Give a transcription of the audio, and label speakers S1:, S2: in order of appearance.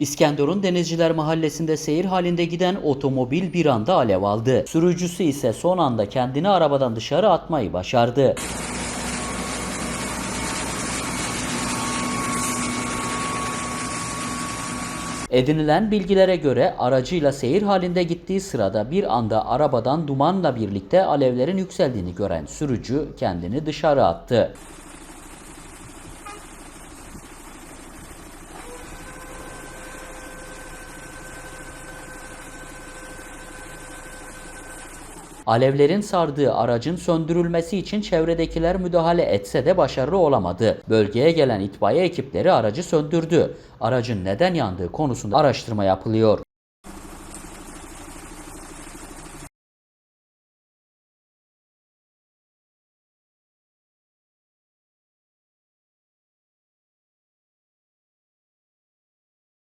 S1: İskenderun Denizciler Mahallesi'nde seyir halinde giden otomobil bir anda alev aldı. Sürücüsü ise son anda kendini arabadan dışarı atmayı başardı. Edinilen bilgilere göre aracıyla seyir halinde gittiği sırada bir anda arabadan dumanla birlikte alevlerin yükseldiğini gören sürücü kendini dışarı attı. Alevlerin sardığı aracın söndürülmesi için çevredekiler müdahale etse de başarılı olamadı. Bölgeye gelen itfaiye ekipleri aracı söndürdü. Aracın neden yandığı konusunda araştırma yapılıyor.